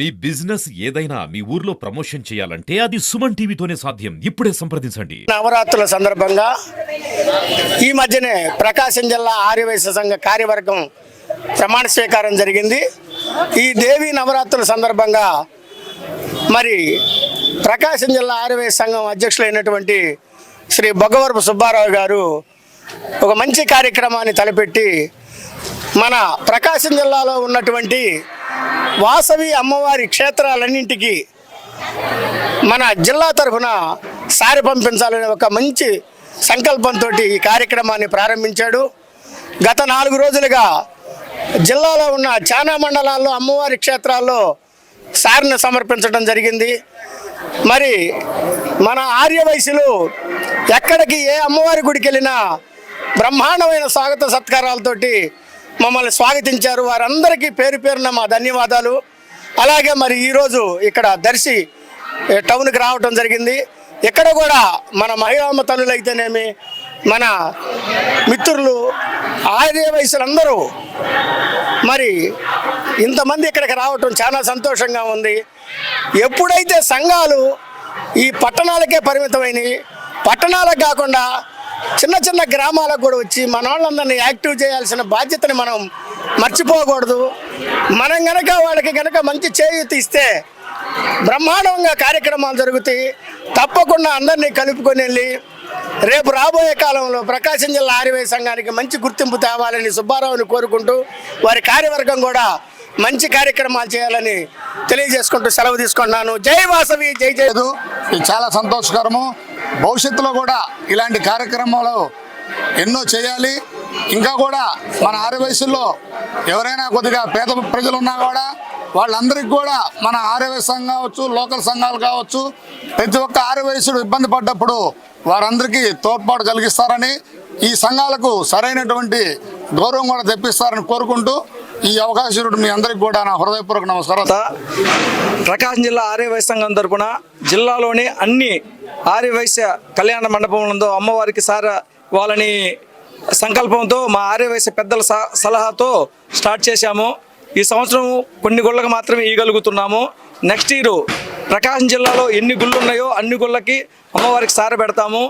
మీ business ఏదైనా మీ ఊర్లో promotion చేయాలంటే అది సుమన్ టీవీతోనే సాధ్యం. ఇప్పుడే సంప్రదించండి. నవరాత్రుల సందర్భంగా ఈ మధ్యనే ప్రకాశం జిల్లా ఆర్యవైశ్య సంఘ కార్యవర్గం ప్రమాణ స్వీకారం జరిగింది. ఈ దేవి నవరాత్రుల సందర్భంగా మరి ప్రకాశం జిల్లా ఆర్యవైశ్య సంఘం అధ్యక్షులైనటువంటి శ్రీ బొగ్గవరపు సుబ్బారావు గారు ఒక మంచి కార్యక్రమాన్ని తలపెట్టి మన ప్రకాశం జిల్లాలో ఉన్నటువంటి వాసవి అమ్మవారి క్షేత్రాలన్నింటికి మన జిల్లా తరఫున సారి పంపించాలనే ఒక మంచి సంకల్పంతో ఈ కార్యక్రమాన్ని ప్రారంభించాడు. గత నాలుగు రోజులుగా జిల్లాలో ఉన్న చాలా మండలాల్లో అమ్మవారి క్షేత్రాల్లో సారిని సమర్పించడం జరిగింది. మరి మన ఆర్య వయసులు ఎక్కడికి ఏ అమ్మవారి గుడికి వెళ్ళినా బ్రహ్మాండమైన స్వాగత సత్కారాలతోటి మమ్మల్ని స్వాగతించారు. వారందరికీ పేరు పేరున మా ధన్యవాదాలు. అలాగే మరి ఈరోజు ఇక్కడ దర్శి టౌన్కి రావటం జరిగింది. ఇక్కడ కూడా మన మహిళామ తల్లులు అయితేనేమి మన మిత్రులు ఆయుధ వయసులందరూ మరి ఇంతమంది ఇక్కడికి రావటం చాలా సంతోషంగా ఉంది. ఎప్పుడైతే సంఘాలు ఈ పట్టణాలకే పరిమితమైనవి పట్టణాలకు కాకుండా చిన్న చిన్న గ్రామాలకు కూడా వచ్చి మన వాళ్ళందరినీ యాక్టివ్ చేయాల్సిన బాధ్యతని మనం మర్చిపోకూడదు. మనం గనక వాళ్ళకి గనక మంచి చేయూతి ఇస్తే బ్రహ్మాండంగా కార్యక్రమాలు జరుగుతాయి. తప్పకుండా అందరినీ కలుపుకొని వెళ్ళి రేపు రాబోయే కాలంలో ప్రకాశం జిల్లా ఆర్యవై సంఘానికి మంచి గుర్తింపు తేవాలని సుబ్బారావుని కోరుకుంటూ వారి కార్యవర్గం కూడా మంచి కార్యక్రమాలు చేయాలని తెలియజేసుకుంటూ సెలవు తీసుకుంటున్నాను. జై వాసవి జై జయదు ఇది చాలా సంతోషకరము. భవిష్యత్తులో కూడా ఇలాంటి కార్యక్రమాలు ఎన్నో చేయాలి. ఇంకా కూడా మన ఆరు వయసుల్లో ఎవరైనా కొద్దిగా పేద ప్రజలు ఉన్నా కూడా వాళ్ళందరికీ కూడా మన ఆర్యవై సంఘం కావచ్చు లోకల్ సంఘాలు కావచ్చు ప్రతి ఒక్క ఆర్యవయసుడు ఇబ్బంది పడ్డప్పుడు వారందరికీ తోడ్పాటు కలిగిస్తారని ఈ సంఘాలకు సరైనటువంటి గౌరవం కూడా తెప్పిస్తారని కోరుకుంటూ ఈ అవకాశం మీ అందరికి కూడా నా హృదయపూర్వక నమస్కారం ప్రకాశం జిల్లా ఆర్యవైశ్య సంఘం తరపున జిల్లాలోని అన్ని ఆర్యవైశ్య కళ్యాణ మండపంలో అమ్మవారికి సార వాళ్ళని సంకల్పంతో మా ఆర్యవైశ్య పెద్దల స- సలహాతో స్టార్ట్ చేశాము. ఈ సంవత్సరం కొన్ని గుళ్ళకు మాత్రమే ఇవ్వగలుగుతున్నాము నెక్స్ట్ ఇయర్ ప్రకాశం జిల్లాలో ఎన్ని గుళ్ళు ఉన్నాయో అన్ని గుళ్ళకి అమ్మవారికి సార పెడతాము.